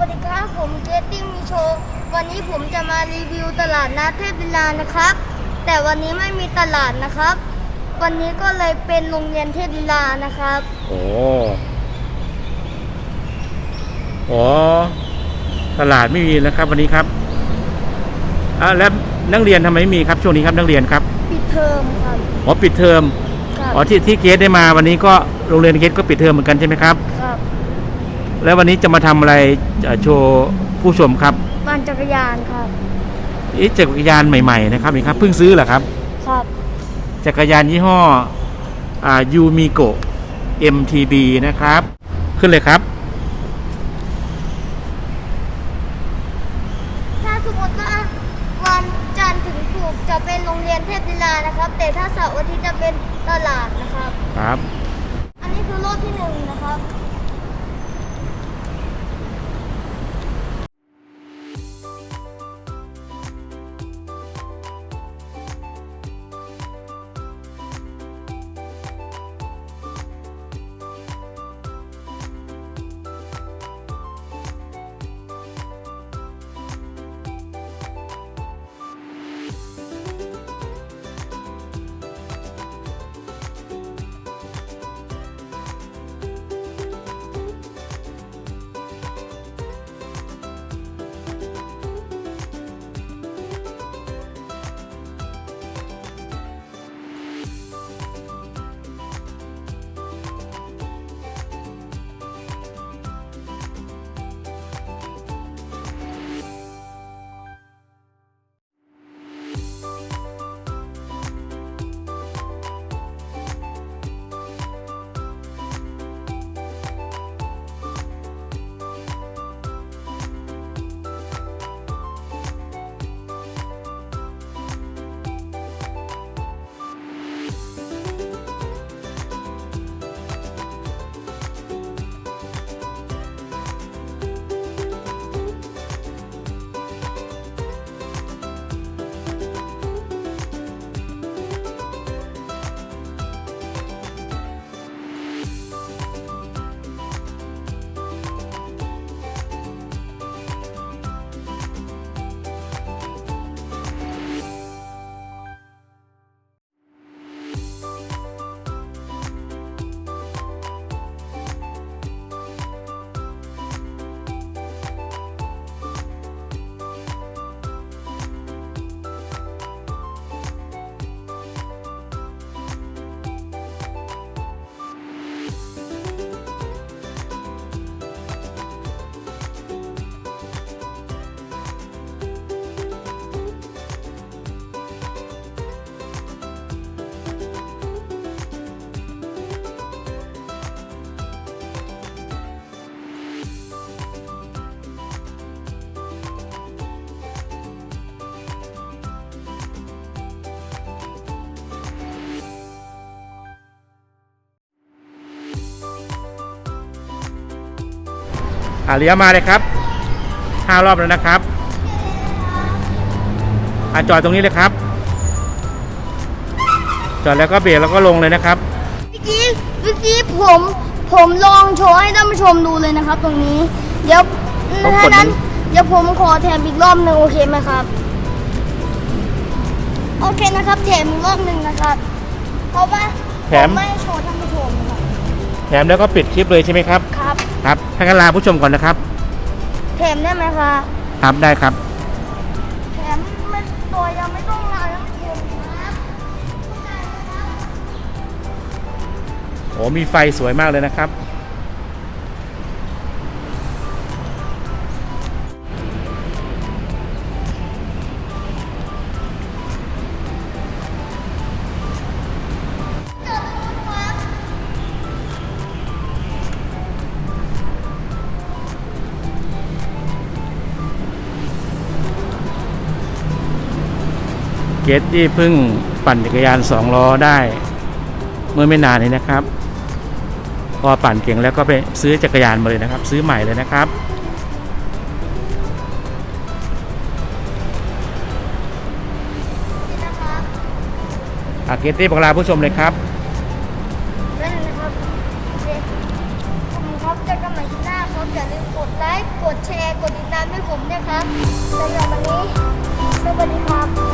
วัสดีครับผมเจสติ้งมีโชว์วันนี้ผมจะมารีวิวตลาดนัดเทพบิลานะครับ แต่วันนี้ไม่มีตลาดนะครับ วันนี้ก็เลยเป็นโรงเรียนเทพบิลานะครับ โอ้โอ้ตลาดไม่มีนะครับ วันนี้ครับอ่าแล้วนักเรียนทำไมไม่มีครับช่วงนี้ครับนักเรียนครับปิดเทอมครับอ๋อปิดเทอมครับอ๋อที่ที่เกสได้มาวันนี้ก็โรงเรียนเกสก็ปิดเทอมเหมือนกันใช่ไหมครับครับ แล้ววันนี้จะมาทำอะไรจะโชว์ผู้ชมครับปั่นจักรยานครับ นี่จักรยานใหม่ๆนะครับนี่ครับเพิ่งซื้อเหรอครับ ครับ จักรยานยี่ห้ออ่ายูมิโก MTB นะครับ ขึ้นเลยครับ ถ้าสมมติว่าวันจันทร์ถึงศุกร์จะเป็นโรงเรียนเทพบิลานะครับ แต่ถ้าเสาร์อาทิตย์จะเป็นตลาดนะครับ ครับ อันนี้คือรอบที่หนึ่งนะครับ อ่าเลี้ยวมาเลยครับห้ารอบแล้วนะครับอ่าจอดตรงนี้เลยครับ จอดแล้วก็เบรกแล้วก็ลงเลยนะครับเมื่อกี้เมื่อกี้ผมผมลองโชว์ให้ท่านผู้ชมดูเลยนะครับ ตรงนี้ เดี๋ยวต้องกด ถ้านั้นนี้เดี๋ยวผมขอแถมอีกรอบหนึ่งโอเคไหมครับ โอเคนะครับแถมอีกรอบหนึ่งนะครับเพราะว่าแถม ผไม่โชว์ท่านผู้ชมครับ แถมแล้วก็ปิดคลิปเลยใช่ไหมครับครับครับถ้างั้นลาผู้ชมก่อนนะครับแถมได้ไหมครับครับได้ครับแถมไม่ตัวยังไม่ต้องลาท่านผู้ชมครับเข้าใจไหมครับโอ้มีไฟสวยมากเลยนะครับ กตที่เพิ่งปั่นจักรยานสองล้อได้ เมื่อไม่นานนี้นะครับ พอปั่นเก่งแล้วก็ไปซื้อจักรยานมาเลยนะครับ ซื้อใหม่เลยนะครับ อาเกตตี้บอกลาผู้ชมเลยครับนั่นนะครับโอเคขอบคุณครับจอกันใหม่ที่หน้าครับอย่าลืมกดไลค์ กดแชร์ กดติดตามให้ผมด้วยครับสำหรับวันนี้สวัสดีครับ